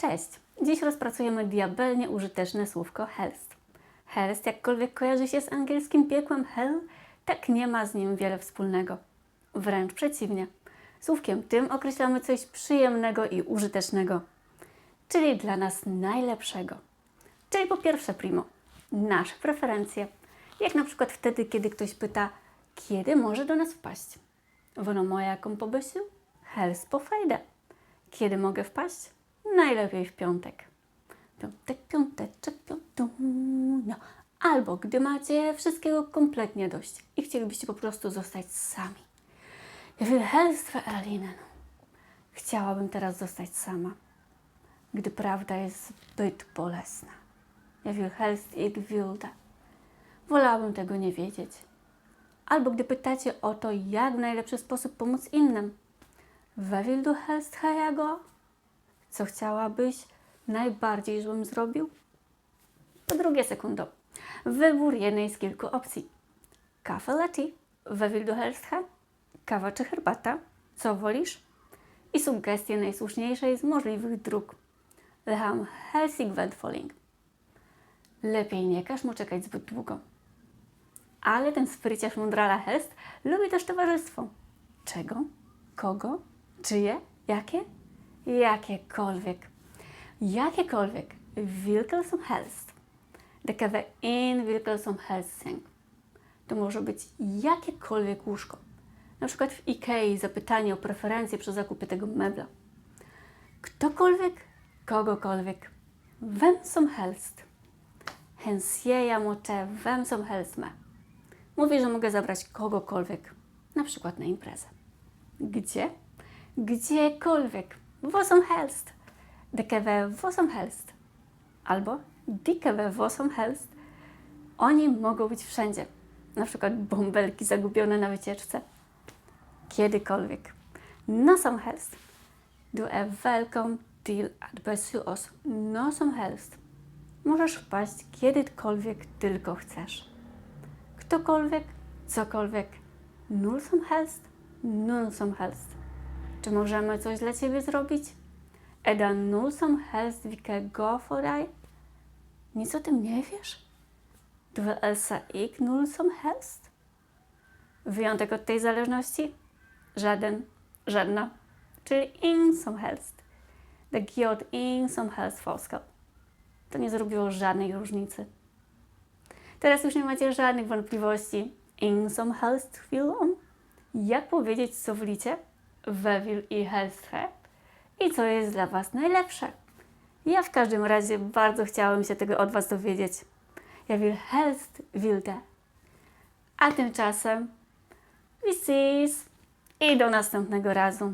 Cześć! Dziś rozpracujemy diabelnie użyteczne słówko helst. Helst, jakkolwiek kojarzy się z angielskim piekłem hell, tak nie ma z nim wiele wspólnego. Wręcz przeciwnie. Słówkiem tym określamy coś przyjemnego i użytecznego, czyli dla nas najlepszego. Czyli po pierwsze primo, nasze preferencje. Jak na przykład wtedy, kiedy ktoś pyta, kiedy może do nas wpaść. Wono moja jaką pobysiu? Helst po fejdę. Kiedy mogę wpaść? Najlepiej w piątek. Piątek, piąteczek, piątunia. Albo gdy macie wszystkiego kompletnie dość i chcielibyście po prostu zostać sami. Ja will helst verlinen. Chciałabym teraz zostać sama, gdy prawda jest zbyt bolesna. Ja will helst ich. Wolałabym tego nie wiedzieć. Albo gdy pytacie o to, jak w najlepszy sposób pomóc innym. Wer will du helst Hajago? Co chciałabyś najbardziej, żebym zrobił? Po drugie, sekundo. Wybór jednej z kilku opcji. Kafe latte, wer will du helst ha? Kawa czy herbata? Co wolisz? I sugestie najsłuszniejszej z możliwych dróg. We haben helsing Weltfolling. Lepiej nie każ mu czekać zbyt długo. Ale ten spryciarz mądrala Helst lubi też towarzystwo. Czego? Kogo? Czyje? Jakie? Jakiekolwiek. Jakiekolwiek. Wilkel som helst. Det vara en som helst. To może być jakiekolwiek łóżko. Na przykład w Ikei zapytanie o preferencje przy zakupie tego mebla. Ktokolwiek, kogokolwiek. Vem som helst. Hensieja mocze vem som helst me. Mówi, że mogę zabrać kogokolwiek, na przykład na imprezę. Gdzie? Gdziekolwiek. Wo som helst. Dekewe wo som helst. Albo dikewe wo som helst. Oni mogą być wszędzie. Na przykład bąbelki zagubione na wycieczce. Kiedykolwiek. No som helst. Du är welcome till att besöka oss no som helst. Możesz wpaść kiedykolwiek tylko chcesz. Ktokolwiek, cokolwiek. Null som helst, nun som helst. Czy możemy coś dla Ciebie zrobić? Eda null som helst vilka för dig? Nic o tym nie wiesz? Vill Elsa ik null som helst? Wyjątek od tej zależności? Żaden, żadna. Czyli ing som helst. Det giot ing som helst forskel. To nie zrobiło żadnej różnicy. Teraz już nie macie żadnych wątpliwości. Ing som helst om? Jak powiedzieć, co wolicie? We will i helst have? I co jest dla Was najlepsze? Ja w każdym razie bardzo chciałem się tego od Was dowiedzieć. Ja will helst wilde. A tymczasem, we sees i do następnego razu.